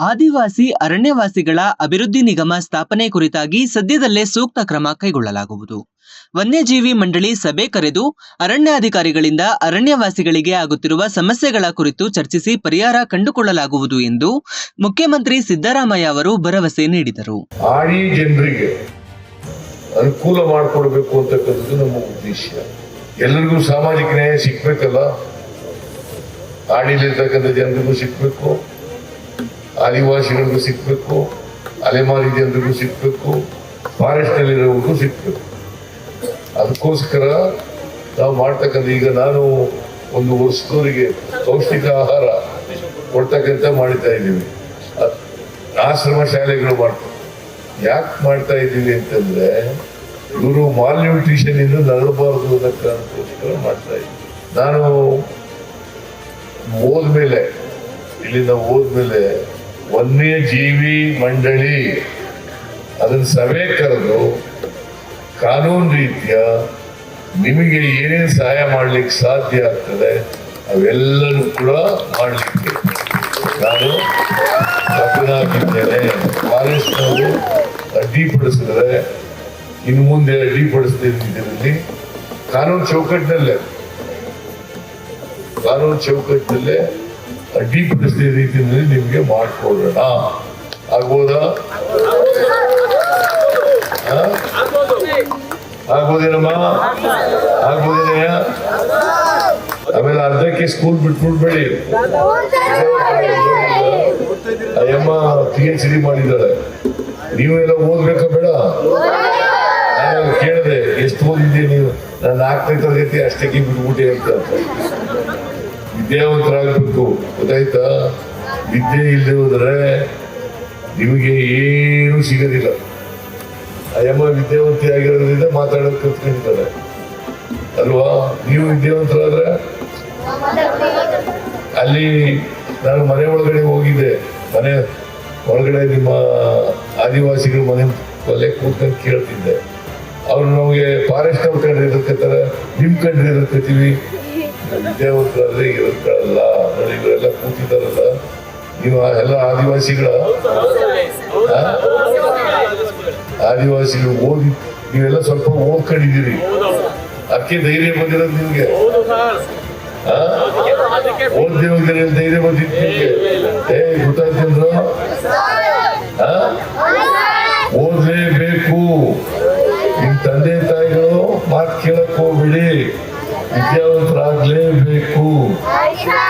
ಆದಿವಾಸಿ ಅರಣ್ಯವಾಸಿಗಳ ಅಭಿವೃದ್ಧಿ ನಿಗಮ ಸ್ಥಾಪನೆ ಕುರಿತಾಗಿ ಸದ್ಯದಲ್ಲೇ ಸೂಕ್ತ ಕ್ರಮ ಕೈಗೊಳ್ಳಲಾಗುವುದು. ವನ್ಯಜೀವಿ ಮಂಡಳಿ ಸಭೆ ಕರೆದು ಅರಣ್ಯಾಧಿಕಾರಿಗಳಿಂದ ಅರಣ್ಯವಾಸಿಗಳಿಗೆ ಆಗುತ್ತಿರುವ ಸಮಸ್ಯೆಗಳ ಕುರಿತು ಚರ್ಚಿಸಿ ಪರಿಹಾರ ಕಂಡುಕೊಳ್ಳಲಾಗುವುದು ಎಂದು ಮುಖ್ಯಮಂತ್ರಿ ಸಿದ್ದರಾಮಯ್ಯ ಅವರು ಭರವಸೆ ನೀಡಿದರು. ಜನರಿಗೆ ಅನುಕೂಲ ಮಾಡಿಕೊಡ್ಬೇಕು ಅಂತಕ್ಕಂಥದ್ದು ನಮ್ಮ ಉದ್ದೇಶ. ಎಲ್ಲರಿಗೂ ಸಾಮಾಜಿಕ ನ್ಯಾಯ ಸಿಗ್ಬೇಕಲ್ಲ? ಆಡಿಲಿರ್ತಕ್ಕಂಥ ಜನರಿಗೂ ಸಿಗ್ಬೇಕು. ಆದಿವಾಸಿಗಳಿಗೂ ಸಿಗ್ಬೇಕು ಅಲೆಮಾರಿ ಜನರಿಗೂ ಫಾರೆಸ್ಟ್ ಅಲ್ಲಿರೋರಿಗೂ ಸಿಗ್ಬೇಕು. ಅದಕ್ಕೋಸ್ಕರ ನಾವು ಮಾಡ್ತಕ್ಕಂಥ ಈಗ ನಾನು ಒಂದು ವಸ್ತುವರಿಗೆ ಪೌಷ್ಟಿಕ ಆಹಾರ ಕೊಡ್ತಕ್ಕಂಥ ಮಾಡ್ತಾ ಇದ್ದೀವಿ ಆಶ್ರಮ ಶಾಲೆಗಳು ಮಾಡ್ತಾರೆ ಯಾಕೆ ಮಾಡ್ತಾ ಇದ್ದೀವಿ ಅಂತಂದ್ರೆ ಇವರು ಮಾಲ್ ನ್ಯೂಟ್ರಿಷನ್ ಇಂದ ನರಳಬಾರದು ಅನ್ನೋ ಮಾಡ್ತಾ ಇದ್ದೀವಿ ನಾನು ಹೋದ್ಮೇಲೆ ಇಲ್ಲಿಂದ ಹೋದ್ಮೇಲೆ ವನ್ಯಜೀವಿ ಮಂಡಳಿ. ಅದನ್ನು ಸಭೆ ಕರೆದು ಕಾನೂನು ರೀತಿಯ ನಿಮಗೆ ಏನೇನು ಸಹಾಯ ಮಾಡಲಿಕ್ಕೆ ಸಾಧ್ಯ ಆಗ್ತದೆ ಅವೆಲ್ಲನೂ ಕೂಡ ಮಾಡಲಿಕ್ಕೆ. ನಾನು ಬದ್ಧನಾಗಿದ್ದೇನೆ ಫಾರೆಸ್ಟ್ನವರು ಅಡ್ಡಿಪಡಿಸಿದ್ರೆ, ಇನ್ನು ಮುಂದೆ ಅಡ್ಡಿಪಡಿಸ್ತೀನಿ ಕಾನೂನು ಚೌಕಟ್ಟಿನಲ್ಲೇ. ಕಾನೂನು ಚೌಕಟ್ಟಿನಲ್ಲೇ ಅಡ್ಡಿಪಡಿಸಿದ ರೀತಿಯಲ್ಲಿ ನಿಮಗೆ ಮಾಡಿಕೊಡೋಣ ಆಗ್ಬೋದಾ? ಆಗ್ಬೋದೇನಮ್ಮ? ಆಗ್ಬೋದೇನಯ್ಯ? ಆಮೇಲೆ ಅರ್ಧಕ್ಕೆ ಸ್ಕೂಲ್ ಬಿಟ್ಬಿಡ್ಬೇಡಿ. ಅಯ್ಯಮ್ಮ ಪಿ ಎಚ್ ಡಿ ಮಾಡಿದ್ದಾಳೆ ನೀವೆಲ್ಲ ಓದ್ಬೇಕ ಬೇಡ. ನಾನು ಕೇಳಿದೆ ಎಷ್ಟು ಓದಿದ್ದೆ ನೀವು ನಾನು ನಾಲ್ಕನೇ ತರಗತಿ ಅಷ್ಟಕ್ಕೆ ಬಿಟ್ಬಿಟ್ಟೆ ಅಂತ. ವಿದ್ಯಾವಂತರಾಗಬೇಕು ಗೊತ್ತಾಯ್ತಾ? ವಿದ್ಯೆ ಇಲ್ಲದೆ ಹೋದರೆ ನಿಮಗೆ ಏನು ಸಿಗೋದಿಲ್ಲ. ಅಯ್ಯಮ್ಮ ವಿದ್ಯಾವಂತಿ ಆಗಿರೋದ್ರಿಂದ ಮಾತಾಡೋದು ಕಲ್ತ್ಕೊಂಡಿದ್ದಾರೆ. ಅಲ್ವಾ? ನೀವು ವಿದ್ಯಾವಂತರಾದ್ರೆ? ಅಲ್ಲಿ ನಾನು ಮನೆ ಒಳಗಡೆ ಹೋಗಿದ್ದೆ. ಮನೆ ಒಳಗಡೆ ನಿಮ್ಮ ಆದಿವಾಸಿಗಳು ಮನೆ ಒಲೆ ಕೂತ್ಕೊಂಡು ಕೇಳ್ತಿದ್ದೆ. ಅವ್ರು ನಮಗೆ ಫಾರೆಸ್ಟ್ ಅವ್ರ ಕಂಡ್ರೆ ಎದುರ್ಕತ್ತಾರೆ ನಿಮ್ ವಿದ್ಯಾವಂತರಲ್ಲಿ ಇರೋಕ್ಕಾಗಲ್ಲ ನೋಡಿ ಇವರೆಲ್ಲ ಕೂತಿದ್ದಾರಲ್ಲ ನೀವು ಎಲ್ಲ ಆದಿವಾಸಿಗಳ? ಆದಿವಾಸಿಗಳು ಓದಿ, ನೀವೆಲ್ಲ ಸ್ವಲ್ಪ ಓದ್ಕೊಂಡಿದ್ದೀರಿ. ಅಕ್ಕಿ ಧೈರ್ಯ ಬಂದಿರೋದು ನಿಮ್ಗೆ. ಓದ್ದೆ ಹೋಗಿದ್ರೆ ಧೈರ್ಯ ಬಂದಿತ್ತು ನಿಮ್ಗೆ. ಏ ಗೊತ್ತಾಯ್ತಂದ್ರ ಓದಲೇಬೇಕು. ನಿಮ್ ತಂದೆ ತಾಯಿಗಳು ಮಾತು ಕೇಳಕ್ ಹೋಗ್ಬೇಡಿ. Aqui é o Traglebeco. Aí está.